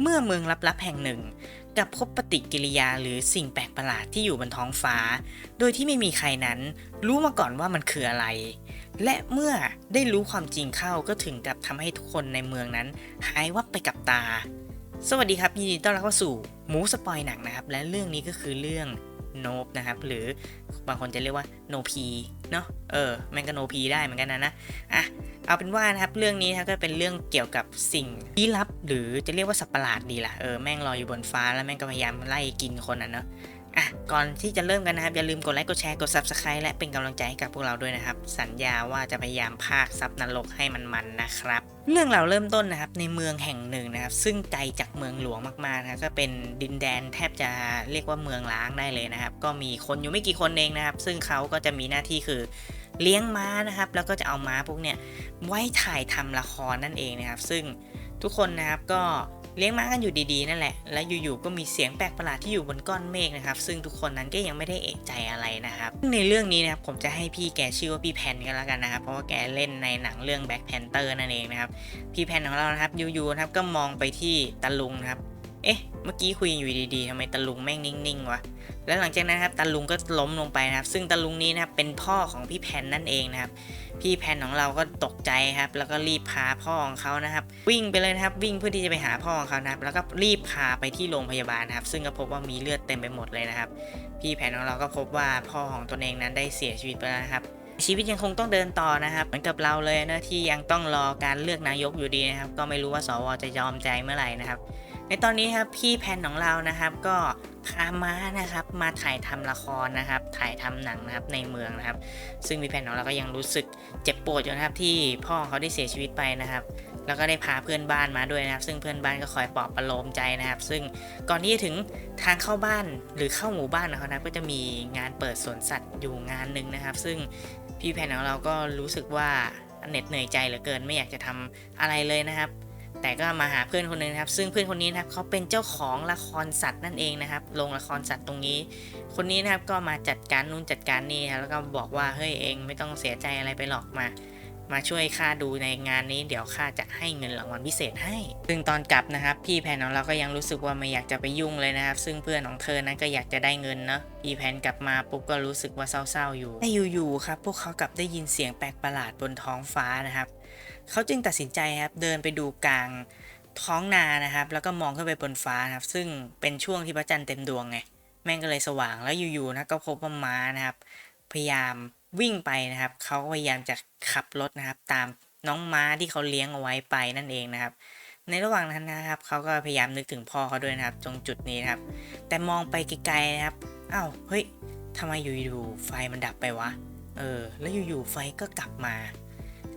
เมื่อเมืองลับๆแห่งหนึ่งกับพบปฏิกิริยาหรือสิ่งแปลกประหลาดที่อยู่บนท้องฟ้า โดยที่ไม่มีใครนั้นรู้มาก่อนว่ามันคืออะไร และเมื่อได้รู้ความจริงเข้าก็ถึงกับทำให้ทุกคนในเมืองนั้นหายวับไปกับตา สวัสดีครับยินดีต้อนรับเข้าสู่หมูสปอยหนังนะครับ และเรื่องนี้ก็คือเรื่องโนบนะครับ หรือบางคนจะเรียกว่าโนพีเนาะเออแม่งก็โนพีได้เหมือนกันนะนะอะ เอาเป็นว่านะครับเรื่องนี้นะก็เป็นเรื่องเกี่ยวกับสิ่งลี้ลับ หรือจะเรียกว่าสัตว์ประหลาดดีล่ะเออแม่งลอยอยู่บนฟ้าแล้วแม่งก็พยายามไล่กินคนอะเนาะอะก่อนที่จะเริ่มกันนะครับ อย่าลืมกดไลค์กดแชร์กด subscribe และเป็นกำลังใจให้กับพวกเราด้วยนะครับ สัญญาว่าจะพยายามพากซับนรกให้มันมันนะครับ เรื่องเราเริ่มต้นนะครับในเมืองแห่งหนึ่งนะครับ ซึ่งไกลจากเมืองหลวงมากๆนะครับก็เป็นดินแดนแทบจะเรียกว่าเมืองล้างได้เลยนะครับ ก็มีคนอยู่ไม่กี่คนเองนะครับ ซึ่งเขาก็จะมีหน้าที่คือ เลี้ยงม้านะครับ แล้วก็จะเอาม้าพวกเนี้ยไว้ถ่ายทำละครนั่นเองนะครับ ซึ่งทุกคนนะครับก็เลี้ยงม้ากันอยู่ดีๆนั่นแหละ และอยู่ๆก็มีเสียงแปลกประหลาดที่อยู่บนก้อนเมฆนะครับ ซึ่งทุกคนนั้นก็ยังไม่ได้เอะใจอะไรนะครับ ในเรื่องนี้นะครับผมจะให้พี่แกชื่อว่าพี่แพนกันแล้วกันนะครับ เพราะว่าแกเล่นในหนังเรื่อง Black Panther นั่นเองนะครับ พี่แพนของเรานะครับอยู่ๆนะครับก็มองไปที่ตะลุงนะครับ เอ๊ะ เมื่อกี้คุยอยู่ดีๆทำไมตะลุงแม่งนิ่งๆวะ แล้วหลังจากนั้นครับตะลุงก็ล้มลงไปนะครับ ซึ่งตะลุงนี้นะครับเป็นพ่อของพี่แพนนั่นเองนะครับ พี่แพนของเราก็ตกใจครับ แล้วก็รีบพาพ่อของเขานะครับ วิ่งไปเลยนะครับ วิ่งเพื่อที่จะไปหาพ่อของเขานะครับ แล้วก็รีบพาไปที่โรงพยาบาลนะครับ ซึ่งก็พบว่ามีเลือดเต็มไปหมดเลยนะครับ พี่แพนของเราก็พบว่าพ่อของตนเองนั้นได้เสียชีวิตไปแล้วนะครับ ชีวิตยังคงต้องเดินต่อนะครับ เหมือนกับเราเลยนะที่ยังต้องรอการเลือกนายกอยู่ดีนะครับ ก็ไม่รู้ว่าสวจะยอมใจเมื่อไหร่นะครับ ในตอนนี้ครับพี่แพนของเรานะครับ ก็พาม้านะครับมาถ่ายทำละครนะครับ ถ่ายทำหนังนะครับในเมืองนะครับ ซึ่งพี่แพนของเราก็ยังรู้สึกเจ็บปวดอยู่นะครับที่พ่อเขาได้เสียชีวิตไปนะครับแล้วก็ได้พาเพื่อนบ้านมาด้วยนะครับ ซึ่งเพื่อนบ้านก็คอยปลอบประโลมใจนะครับ ซึ่งก่อนที่จะถึงทางเข้าบ้านหรือเข้าหมู่บ้านนะครับก็จะมีงานเปิดสวนสัตว์อยู่งานหนึ่งนะครับ ซึ่ง พี่แพนของเราก็รู้สึกว่าเหน็ดเหนื่อยใจเหลือเกินไม่อยากจะทำอะไรเลยนะครับ แต่ก็มาหาเพื่อนคนหนึงครับ ซึ่งเพื่อนคนนี้นะครับเขาเป็นเจ้าของละครสัตว์นั่นเองนะครับโรงละครสัตว์ตรงนี้ คนนี้นะครับก็มาจัดการนู่นจัดการนี่ครับแล้วก็บอกว่าเฮ้ยเองไม่ต้องเสียใจอะไรไปหรอกมา มาช่วยข้าดูในงานนี้เดี๋ยวข้าจะให้เงินรางวัลพิเศษให้ ซึ่งตอนกลับนะครับ พี่แพนของเราก็ยังรู้สึกว่าไม่อยากจะไปยุ่งเลยนะครับ ซึ่งเพื่อนของเธอนั้นก็อยากจะได้เงินเนาะพี่แพนกลับมาปุ๊บก็รู้สึกว่าเศร้าๆอยู่แต่อยู่ๆครับพวกเขากลับได้ยินเสียงแปลกประหลาดบนท้องฟ้านะครับเขาจึงตัดสินใจครับเดินไปดูกลางท้องนานะครับ แล้วก็มองขึ้นไปบนฟ้านะครับ ซึ่งเป็นช่วงที่พระจันทร์เต็มดวงไงแม่งก็เลยสว่างแล้วอยู่ๆนะก็พบว่าม้านะครับ พยายาม วิ่งไปนะครับ เขาก็พยายามจะขับรถนะครับ ตามน้องม้าที่เขาเลี้ยงเอาไว้ไปนั่นเองนะครับ ในระหว่างนั้นนะครับเขาก็พยายามนึกถึงพ่อเขาด้วยนะครับ ตรงจุดนี้นะครับ แต่มองไปไกลๆนะครับอ้าวเฮ้ยทำไมอยู่ๆไฟมันดับไปวะเออ แล้วอยู่ๆไฟก็กลับมา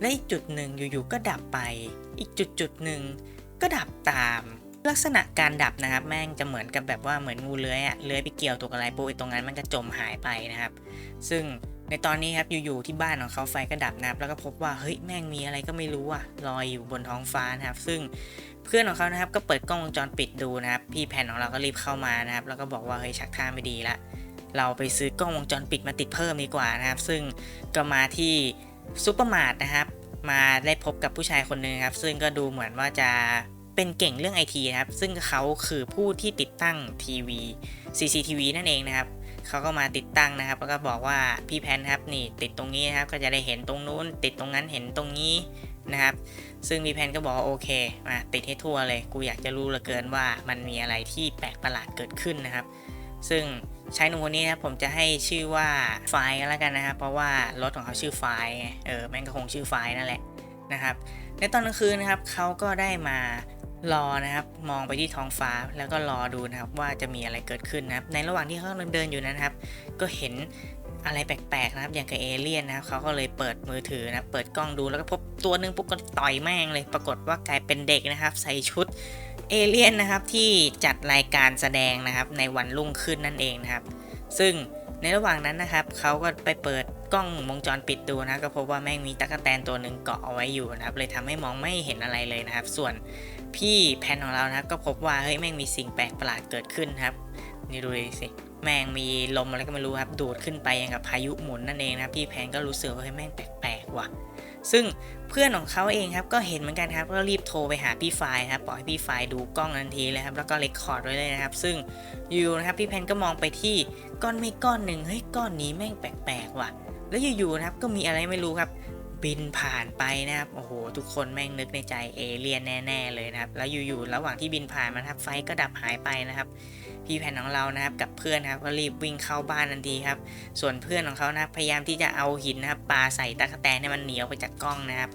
และอีกจุดหนึ่งอยู่ๆก็ดับไป อีกจุดจุดๆหนึ่งก็ดับตาม ลักษณะการดับนะครับ แม่งจะเหมือนกับแบบว่าเหมือนงูเลื้อยอะเลื้อยไปเกี่ยวตัวอะไรปุ๊บตรงนั้นมันก็จมหายไปนะครับ ซึ่ง ในตอนนี้ครับอยู่ๆที่บ้านของเขาไฟก็ดับนะครับแล้วก็พบว่าเฮ้ยแม่งมีอะไรก็ไม่รู้อะลอยอยู่บนท้องฟ้านะครับ ซึ่งเพื่อนของเขานะครับก็เปิดกล้องวงจรปิดดูนะครับพี่แผ่นของเราก็รีบเข้ามานะครับ แล้วก็บอกว่าเฮ้ยชักท่าไม่ดีละเราไปซื้อกล้องวงจรปิดมาติดเพิ่มดีกว่านะครับ ซึ่งก็มาที่ซูเปอร์มาร์ทนะครับ มาได้พบกับผู้ชายคนหนึ่งครับ ซึ่งก็ดูเหมือนว่าจะเป็นเก่งเรื่องไอทีนะครับ ซึ่งเขาคือผู้ที่ติดตั้งทีวี CCTV นั่นเองนะครับ เขาก็มาติดตั้งนะครับ แล้วก็บอกว่าพี่แพนครับนี่ติดตรงนี้นะครับ ก็จะได้เห็นตรงนู้น ติดตรงนั้นเห็นตรงนี้นะครับ ซึ่งพี่แพนก็บอกโอเคมาติดให้ทั่วเลย กูอยากจะรู้เหลือเกินว่ามันมีอะไรที่แปลกประหลาดเกิดขึ้นนะครับ ซึ่งใชายหนุ่มคนนี้นะครับผมจะให้ชื่อว่าไฟล์ก็แล้วกันนะครับ เพราะว่ารถของเขาชื่อไฟล์เออแม่งก็คงชื่อไฟล์นั่นแหละนะครับ ในตอนกลางคืนนะครับเขาก็ได้มา รอนะครับมองไปที่ท้องฟ้าแล้วก็รอดูนะครับว่าจะมีอะไรเกิดขึ้นนะครับ ในระหว่างที่เขากำลังเดินอยู่นั้นนะครับ ก็เห็นอะไรแปลกๆนะครับ อย่างกับเอเลี่ยนนะครับเขาก็เลยเปิดมือถือนะเปิดกล้องดูแล้วก็พบตัวหนึ่งปุ๊บก็ต่อยแม่งเลย ปรากฏว่ากลายเป็นเด็กนะครับ ใส่ชุดเอเลี่ยนนะครับที่จัดรายการแสดงนะครับในวันรุ่งขึ้นนั่นเองนะครับ ซึ่งในระหว่างนั้นนะครับเขาก็ไปเปิดกล้องวงจรปิดดูนะก็พบว่าแม่งมีตั๊กแตนตัวหนึ่งเกาะเอาไว้อยู่นะครับ เลยทำให้มองไม่เห็นอะไรเลยนะครับ ส่วน พี่แพนของเรานะครับ ก็พบว่าเฮ้ยแม่งมีสิ่งแปลกประหลาดเกิดขึ้นครับ นี่ดูดิสิแม่งมีลมอะไรก็ไม่รู้ครับดูดขึ้นไปอย่างกับพายุหมุนนั่นเองนะพี่แพนก็รู้สึกว่าเฮ้ยแม่งแปลกๆว่ะ ซึ่งเพื่อนของเขาเองครับก็เห็นเหมือนกันครับก็รีบโทรไปหาพี่ฟายครับบอกให้พี่ฟายดูกล้องทันทีเลยครับแล้วก็เรคคอร์ดไว้เลยนะครับ ซึ่งอยู่นะครับพี่แพนก็มองไปที่ก้อนเมฆก้อนหนึ่งเฮ้ยก้อนนี้แม่งแปลกๆว่ะ แล้วอยู่ๆนะครับก็มีอะไรไม่รู้ครับ บินผ่านไปนะครับโอ้โหทุกคนแม่งนึกในใจเอเลียนแน่ ๆเลยนะครับแล้วอยู่ๆระหว่างที่บินผ่านมานะครับไฟก็ดับหายไปนะครับ พี่แผ่นของเรานะครับกับเพื่อนครับก็รีบวิ่งเข้าบ้านทันทีครับ ส่วนเพื่อนของเขานะครับพยายามที่จะเอาหินนะครับปาใส่ตะกแตนให้มันเหนียวไปจากกล้องนะครับ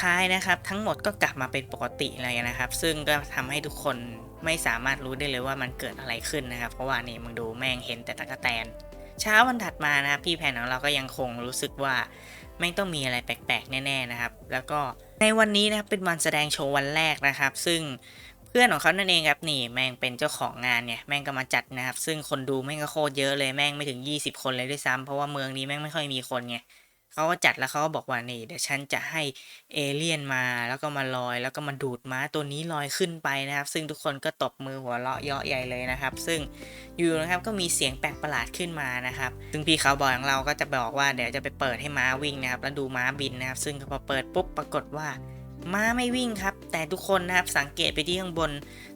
ท้ายนะครับทั้งหมดก็กลับมาเป็นปกติเลยนะครับ ซึ่งก็ทำให้ทุกคนไม่สามารถรู้ได้เลยว่ามันเกิดอะไรขึ้นนะครับ เพราะว่านี่มึงดูแม่งเห็นแต่ตะกแตน เช้าวันถัดมานะครับพี่แผ่นของเราก็ยังคงรู้สึกว่า แม่งต้องมีอะไรแปลกๆ แน่ๆนะครับ แล้วก็ในวันนี้นะครับเป็นวันแสดงโชว์วันแรกนะครับ ซึ่งเพื่อนของเขานั่นเองครับนี่แม่งเป็นเจ้าของงานเนี่ยแม่งก็มาจัดนะครับ ซึ่งคนดูแม่งก็โคตรเยอะเลยแม่งไม่ถึง 20 คนเลยด้วยซ้ำเพราะว่าเมืองนี้แม่งไม่ค่อยมีคนไง เขาก็จัดแล้วเขาก็บอกว่านี่เดี๋ยวฉันจะให้เอเลี่ยนมาแล้วก็มาลอย แล้วก็มาดูดม้าตัวนี้ลอยขึ้นไปนะครับ ซึ่งทุกคนก็ตบมือหัวเราะเยาะใหญ่เลยนะครับ ซึ่งอยู่นะครับก็มีเสียงแปลกประหลาดขึ้นมานะครับ ซึ่งพี่เขาบอกของเราก็จะบอกว่าเดี๋ยวจะไปเปิดให้ม้าวิ่งนะครับแล้วดูม้าบินนะครับ ซึ่งพอเปิดปุ๊บปรากฏว่า ม้าไม่วิ่งครับ แต่ทุกคนนะครับสังเกตไปที่ข้างบน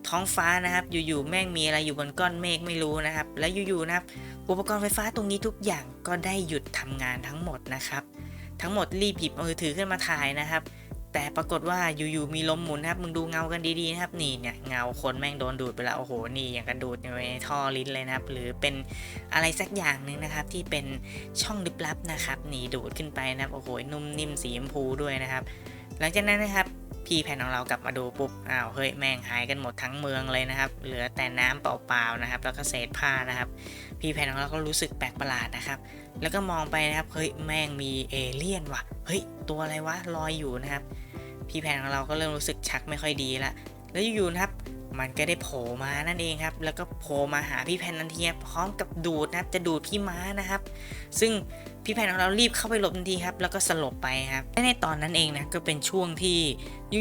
ท้องฟ้านะครับ อยู่ๆแม่งมีอะไรอยู่บนก้อนเมฆไม่รู้นะครับ แล้วอยู่ๆนะครับ อุปกรณ์ไฟฟ้าตรงนี้ทุกอย่างก็ได้หยุดทำงานทั้งหมดนะครับ ทั้งหมดรีบหยิบมือถือขึ้นมาถ่ายนะครับ แต่ปรากฏว่าอยู่ๆมีลมหมุนครับมึงดูเงากันดีๆนะครับนี่เนี่ยเงาคนแม่งโดนดูดไปแล้วโอ้โหนี่อย่างกระดูดในท่อลิ้นเลยนะครับ หรือเป็นอะไรสักอย่างหนึ่งนะครับ ที่เป็นช่องลึกลับนะครับนี่ดูดขึ้นไปนะครับโอ้โหนุ่มนิ่มสีชมพูด้วยนะครับ หลังจากนั้นนะครับพี่แผนของเรากลับมาดูปุ๊บอ้าวเฮ้ยแม่งหายกันหมดทั้งเมืองเลยนะครับ เหลือแต่น้ำเปล่าๆนะครับ แล้วก็เศษผ้านะครับ พี่แผนของเราก็รู้สึกแปลกประหลาดนะครับ แล้วก็มองไปนะครับเฮ้ยแม่งมีเอเลี่ยนว่ะเฮ้ยตัวอะไรวะลอยอยู่นะครับ พี่แผนของเราก็เริ่มรู้สึกชักไม่ค่อยดีละแล้วอยู่ๆนะครับ มันก็ได้โผล่มานั่นเองครับ แล้วก็โผล่มาหาพี่แพนทันทีครับพร้อมกับดูดนะครับ จะดูดพี่ม้านะครับ ซึ่งพี่แพนของเรารีบเข้าไปหลบทันทีครับ แล้วก็สลบไปครับและในตอนนั้นเองนะ ก็เป็นช่วงที่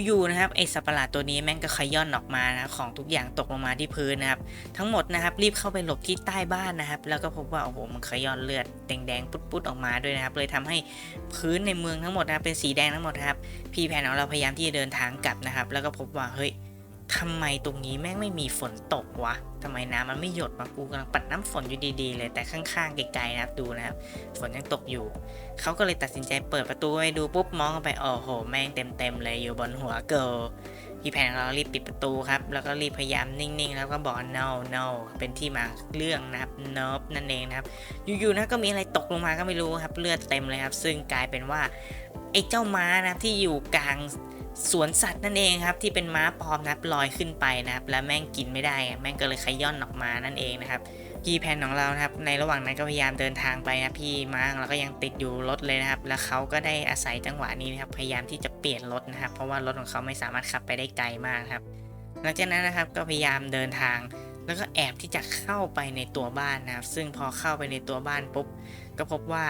อยู่ๆนะครับไอสัตว์ประหลาดตัวนี้แม่งก็ขย่อนออกมานะของทุกอย่างตกลงมาที่พื้นนะครับ ทั้งหมดนะครับรีบเข้าไปหลบที่ใต้บ้านนะครับ แล้วก็พบว่าโอ้โหมันขย่อนเลือดแดงๆปุ๊ดๆออกมาด้วยนะครับ เลยทำให้พื้นในเมืองทั้งหมดนะเป็นสีแดงทั้งหมดครับ พี่แพนของเราพยายามที่จะเดินทางกลับนะครับ แล้วก็พบว่าเฮ้ย ทำไมตรงนี้แม่งไม่มีฝนตกวะทำไมน้ำมันไม่หยดมากูกำลังปัดน้ำฝนอยู่ดีๆ เลยแต่ข้างๆไกลๆนะครับดูนะครับ ฝนยังตกอยู่ เขาก็เลยตัดสินใจเปิดประตูไปดูปุ๊บมองเข้าไปโอ้โห แม่งเต็มๆเลยอยู่บนหัวเกิลพี่แพนของเรารีบปิดประตูครับ แล้วก็รีบพยายามนิ่งๆ แล้วก็บอก no no เป็นที่มาเรื่องนะครับ nope นั่นเองนะครับ อยู่ๆนะก็มีอะไรตกลงมาก็ไม่รู้ครับ เลือดเต็มเลยครับ ซึ่งกลายเป็นว่าไอ้เจ้าม้านะที่อยู่กลาง สวนสัตว์นั่นเองครับที่เป็นม้าปลอมนับลอยขึ้นไปนะครับ แล้วแม่งกินไม่ได้ แม่งก็เลยขย่อนออกมานั่นเองนะครับพี่แพนของเรานะครับในระหว่างนั้นก็พยายามเดินทางไปนะพี่ม้าของเราก็ยังติดอยู่รถเลยนะครับ แล้วเขาก็ได้อาศัยจังหวะนี้นะครับพยายามที่จะเปลี่ยนรถนะครับ เพราะว่ารถของเขาไม่สามารถขับไปได้ไกลมากครับ หลังจากนั้นนะครับก็พยายามเดินทาง แล้วก็แอบที่จะเข้าไปในตัวบ้านนะครับ ซึ่งพอเข้าไปในตัวบ้านปุ๊บก็พบว่า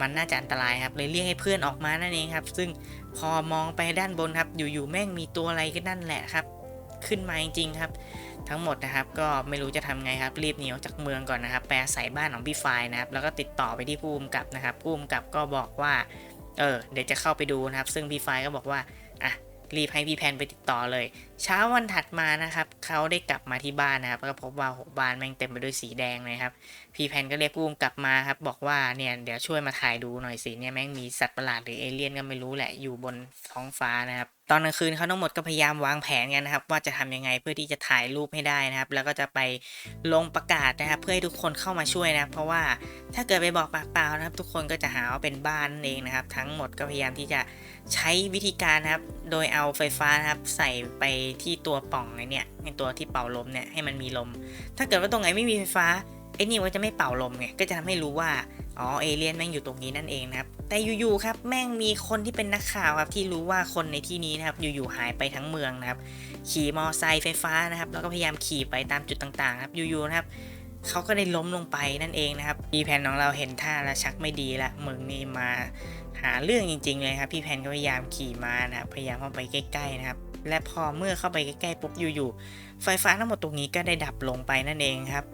มันน่าจะอันตรายครับเลยเรียกให้เพื่อนออกมานั่นเองครับ ซึ่งพอมองไปด้านบนครับ อยู่ๆแม่งมีตัวอะไรก็นั่นแหละครับ ขึ้นมาจริงๆครับ ทั้งหมดนะครับ ก็ไม่รู้จะทำไงครับ รีบหนีออกจากเมืองก่อนนะครับ แปอาศัยบ้านของพี่ไฟายนะครับ แล้วก็ติดต่อไปที่ผู้กำกับนะครับ ผู้กำกับก็บอกว่า เออ เดี๋ยวจะเข้าไปดูนะครับ ซึ่งพี่ไฟายก็บอกว่า อะ รีบให้พี่แพนไปติดต่อเลย เช้าวันถัดมานะครับเขาได้กลับมาที่บ้านนะครับก็พบว่าโหบ้านแม่งเต็มไปด้วยสีแดงเลยครับพี่แพนก็เรียกผู้กำกับมาครับบอกว่าเนี่ยเดี๋ยวช่วยมาถ่ายดูหน่อยสิเนี่ยแม่งมีสัตว์ประหลาดหรือเอเลี่ยนก็ไม่รู้แหละอยู่บนท้องฟ้านะครับ ตอนกลางคืนเขาทั้งหมดก็พยายามวางแผนกันนะครับ ว่าจะทำยังไงเพื่อที่จะถ่ายรูปให้ได้นะครับ แล้วก็จะไปลงประกาศนะครับ เพื่อให้ทุกคนเข้ามาช่วยนะครับ เพราะว่าถ้าเกิดไปบอกปากเปล่านะครับ ทุกคนก็จะหาว่าเป็นบ้านั่นเองนะครับ ทั้งหมดก็พยายามที่จะใช้วิธีการนะครับ โดยเอาไฟฟ้านะครับใส่ไปที่ตัวป่องในเนี่ยในตัวที่เป่าลมเนี่ยให้มันมีลม ถ้าเกิดว่าตรงไหนไม่มีไฟฟ้าไอ้นี่มันจะไม่เป่าลมไงก็จะทำให้รู้ว่าอ๋อเอเลี่ยนแม่งอยู่ตรงนี้นั่นเองนะครับ แต่อยู่ๆครับแม่งมีคนที่เป็นนักข่าวครับที่รู้ว่าคนในที่นี้นะครับอยู่ๆหายไปทั้งเมืองนะครับขี่มอไซค์ไฟฟ้านะครับแล้วก็พยายามขี่ไปตามจุดต่างๆครับอยู่ๆนะครับเขาก็ได้ล้มลงไปนั่นเองนะครับพี่แพนของเราเห็นท่าแล้วชักไม่ดีละมึงนี่มาหาเรื่องจริง ๆ เลยครับพี่แพนก็พยายามขี่มานะครับพยายามเข้าไปใกล้ๆนะครับและพอเมื่อเข้าไปใกล้ๆปุ๊บอยู่ๆไฟฟ้าทั้งหมดตรงนี้ก็ได้ดับลงไปนั่นเองครับ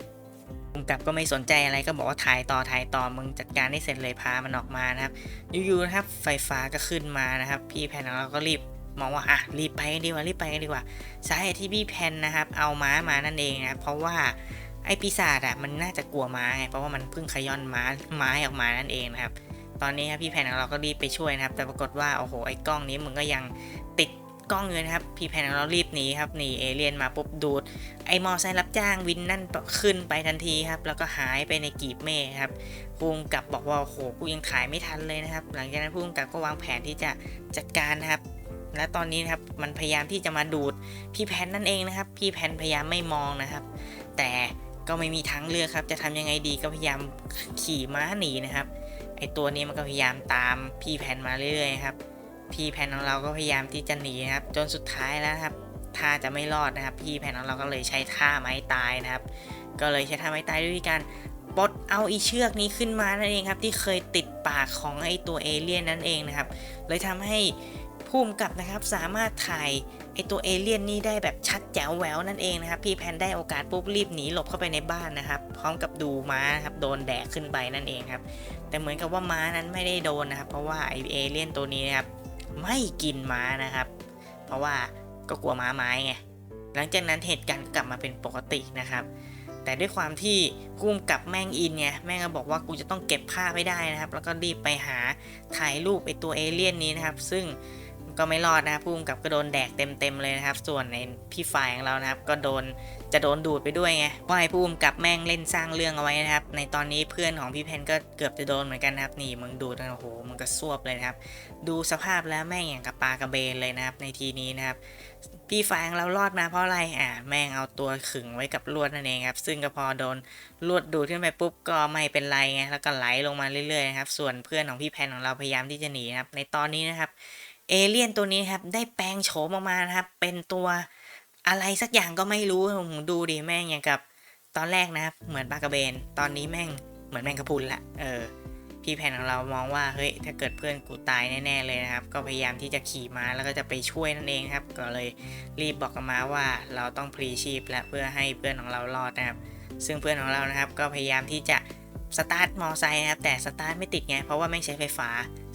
ภูมิกับก็ไม่สนใจอะไรก็บอกว่าถ่ายต่อถ่ายต่อมึงจัดการให้เสร็จเลยพามันออกมานะครับอยู่ๆนะครับไฟฟ้าก็ขึ้นมานะครับ พี่แพนของเราก็รีบมองว่าอะรีบไปกันดีกว่ารีบไปกันดีกว่าสาเหตุที่พี่แพนนะครับ เอาม้ามานั่นเองนะครับเพราะว่าไอ้ปีศาจอะมันน่าจะกลัวม้าไงเพราะว่ามันเพิ่งขย้อนม้าไม้ออกมานั่นเองนะครับ ตอนนี้ครับพี่แพนของเราก็รีบไปช่วยนะครับ แต่ปรากฏว่าโอ้โหไอ้กล้องนี้มึงก็ยังติด กล้องอยู่นะครับ พี่แพนของเรารีบหนีครับหนีเอเลี่ยนมาปุ๊บดูด ไอ้มอไซค์รับจ้างวินนั่นขึ้นไปทันทีครับ แล้วก็หายไปในกีบเมฆครับภูมิกับบอกว่าโหกูยังถ่ายไม่ทันเลยนะครับ หลังจากนั้นภูมิกับก็วางแผนที่จะจัดการนะครับ และตอนนี้นะครับมันพยายามที่จะมาดูดพี่แพนนั่นเองนะครับ พี่แพนพยายามไม่มองนะครับ แต่ก็ไม่มีทางเลือกครับ จะทำยังไงดีก็พยายามขี่ม้าหนีนะครับไอตัวนี้มันก็พยายามตามพี่แพนมาเรื่อยๆครับ พี่แพนของเราก็พยายามที่จะหนีนะครับ จนสุดท้ายแล้วครับถ้าจะไม่รอดนะครับ พี่แพนของเราก็เลยใช้ท่าไม้ตายนะครับ ก็เลยใช้ท่าไม้ตายด้วยการปลดเอาอีเชือกนี้ขึ้นมานั่นเองครับ ที่เคยติดปากของไอตัวเอเลี่ยนนั่นเองนะครับ เลยทำให้ภูมิกับนะครับสามารถถ่ายไอตัวเอเลี่ยนนี้ได้แบบชัดแจ๋วแววนั่นเองนะครับ พี่แพนได้โอกาสปุ๊บรีบหนีหลบเข้าไปในบ้านนะครับ พร้อมกับดูม้าครับโดนแดกขึ้นไปนั่นเองครับ แต่เหมือนกับว่าม้านั้นไม่ได้โดนนะครับ เพราะว่าไอเอเลี่ยนตัวนี้นะครับ ไม่กินม้านะครับ เพราะว่าก็กลัวม้าไม้ไงหลังจากนั้นเหตุการณ์กลับมาเป็นปกตินะครับ แต่ด้วยความที่กุ้มกับแม่งอินไงแม่งก็บอกว่ากูจะต้องเก็บภาพไม่ได้นะครับ แล้วก็รีบไปหาถ่ายรูปไอตัวเอเลี่ยนนี้นะครับ ซึ่ง ก็ไม่รอดนะครับพุ่มกับก็โดนแดกเต็มๆเลยนะครับ ส่วนในพี่ฝ่ายของเรานะครับ ก็โดนจะโดนดูดไปด้วยไงว่าไอ้พุ่มกับแม่งเล่นสร้างเรื่องเอาไว้นะครับ ในตอนนี้เพื่อนของพี่เพนก็เกือบจะโดนเหมือนกันนะครับนี่มึงดูดนะโอ้โหมึงก็ซวบเลยนะครับ ดูสภาพแล้วแม่งอย่างกับปลากระเบนเลยนะครับ ในทีนี้นะครับพี่ฝ่ายของเรารอดมาเพราะอะไร อ่า แม่งเอาตัวขึงไว้กับลวดนั่นเองครับ ซึ่งก็พอโดนลวดดูดขึ้นไปปุ๊บก็ไม่เป็นไรไง แล้วก็ไหลลงมาเรื่อยๆนะครับ ส่วนเพื่อนของพี่แพนของเราพยายามที่จะหนีนะครับ ในตอนนี้นะครับ เอเลี่ยนตัวนี้ครับ ได้แปลงโฉมออกมานะครับ เป็นตัวอะไรสักอย่างก็ไม่รู้ผมดูดิแม่งอย่างกับ ตอนแรกนะครับ เหมือนปลากระเบน ตอนนี้แม่งเหมือนแมงกะพรุนละเออพี่แพนของเรามองว่าเฮ้ยถ้าเกิดเพื่อนกูตายแน่ๆเลยนะครับ ก็พยายามที่จะขี่ม้าแล้วก็จะไปช่วยนั่นเองครับ ก็เลยรีบบอกกันมาว่าเราต้องพลีชีพและเพื่อให้เพื่อนของเรารอดนะครับ ซึ่งเพื่อนของเรานะครับ ก็พยายามที่จะสตาร์ทมอไซค์นะครับแต่สตาร์ทไม่ติดไงเพราะว่าไม่ใช้ไฟฟ้า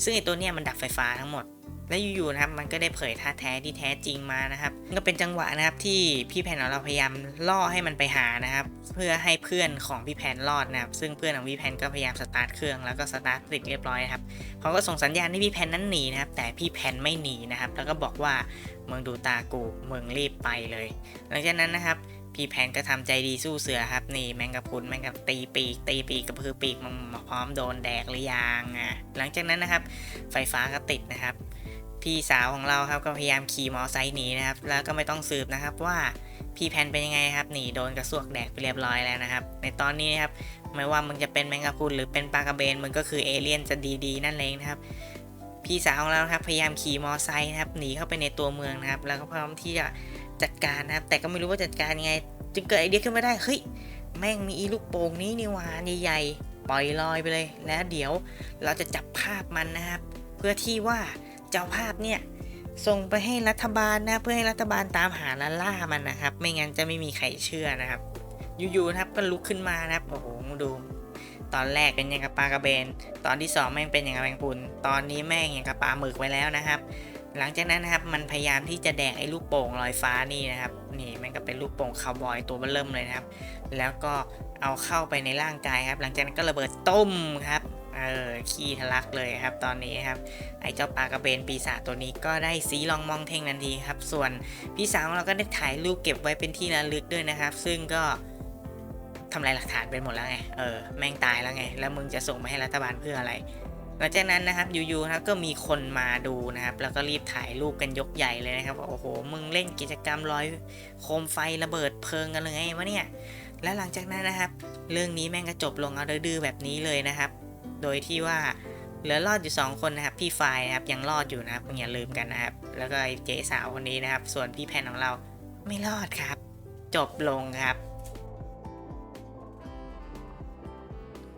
ซึ่งไอตัวเนี้ยมันดับไฟฟ้าทั้งหมด และอยู่ๆนะครับมันก็ได้เผยท่าแท้ที่แท้จริงมานะครับก็เป็นจังหวะนะครับที่พี่แพนของเราพยายามล่อให้มันไปหานะครับ เพื่อให้เพื่อนของพี่แพนรอดนะครับ ซึ่งเพื่อนของพี่แพนก็พยายามสตาร์ทเครื่องแล้วก็สตาร์ทติดเรียบร้อยนะครับเขาก็ส่งสัญญาณให้พี่แพนนั้นหนีนะครับ แต่พี่แพนไม่หนีนะครับ แล้วก็บอกว่าเมึงดูตากูเมึงรีบไปเลย หลังจากนั้นนะครับพี่แพนก็ทำใจดีสู้เสือครับนี่แมงกะพรุนแมงกะตีปีกตีปีกกระพือปีกมันมาพร้อมโดนแดกหรือยังอะหลังจากนั้นนะครับ ไฟฟ้าก็ติดนะครับ พี่สาวของเราครับก็พยายามขี่มอไซค์หนีนะครับ แล้วก็ไม่ต้องสืบนะครับว่าพี่แพนเป็นยังไงครับหนีโดนกระซวกแดกไปเรียบร้อยแล้วนะครับ ในตอนนี้นะครับไม่ว่ามึงจะเป็นแมงกะพรุนหรือเป็นปลากระเบนมึงก็คือเอเลี่ยนจะดีๆนั่นเองนะครับพี่สาวของเราครับพยายามขี่มอไซค์นะครับหนีเข้าไปในตัวเมืองนะครับ แล้วก็พร้อมที่จะจัดการนะครับ แต่ก็ไม่รู้ว่าจัดการยังไง จึงเกิดไอเดียขึ้นมาได้เฮ้ยแม่งมีอีลูกโป่งนี้นี่ว่าใหญ่ๆปล่อยลอยไปเลย แล้วเดี๋ยวเราจะจับภาพมันนะครับ เพื่อที่ว่า เจ้าภาพเนี่ยส่งไปให้รัฐบาลนะเพื่อให้รัฐบาลตามหาและล่ามันนะครับ ไม่งั้นจะไม่มีใครเชื่อนะครับ อยู่ๆนะครับก็ลุกขึ้นมานะครับโอ้โหดูตอนแรกเป็นอย่างกับปลากระเบน ตอนที่สองแม่งเป็นอย่างกับแมงปุนตอนนี้แม่งอย่างกับปลาหมึกไว้แล้วนะครับ หลังจากนั้นนะครับมันพยายามที่จะแดกไอ้ลูกโป่งลอยฟ้านี่นะครับ นี่มันก็เป็นลูกโป่งคาวบอยตัวเบิ่มเลยนะครับ แล้วก็เอาเข้าไปในร่างกายครับ หลังจากนั้นก็ระเบิดต้มครับ เออขี้ทะลักเลยครับ ตอนนี้ครับ ไอ้เจ้าปลากระเบนปีศาจตัวนี้ก็ได้สีลองมองเท่งทันทีครับ ส่วนพี่สาวของเราก็ได้ถ่ายรูปเก็บไว้เป็นที่ระลึกด้วยนะครับ ซึ่งก็ทำลายหลักฐานไปหมดแล้วไง เออ แม่งตายแล้วไง แล้วมึงจะส่งไปให้รัฐบาลเพื่ออะไร หลังจากนั้นนะครับอยู่ๆครับก็มีคนมาดูนะครับ แล้วก็รีบถ่ายรูปกันยกใหญ่เลยนะครับว่าโอ้โห มึงเล่นกิจกรรมลอยโคมไฟระเบิดเพลิงกันเลยไงวะเนี่ย และหลังจากนั้นนะครับ เรื่องนี้แม่งก็จบลงเอาดื้อแบบนี้เลยนะครับ โดยที่ว่าเหลือรอดอยู่ 2 คนนะครับ พี่ไฟนะครับยังรอดอยู่นะครับอย่าลืมกันนะครับ แล้วก็ไอ้เจ๊สาวคนนี้นะครับ ส่วนพี่แพนของเราไม่รอดครับ จบลงครับ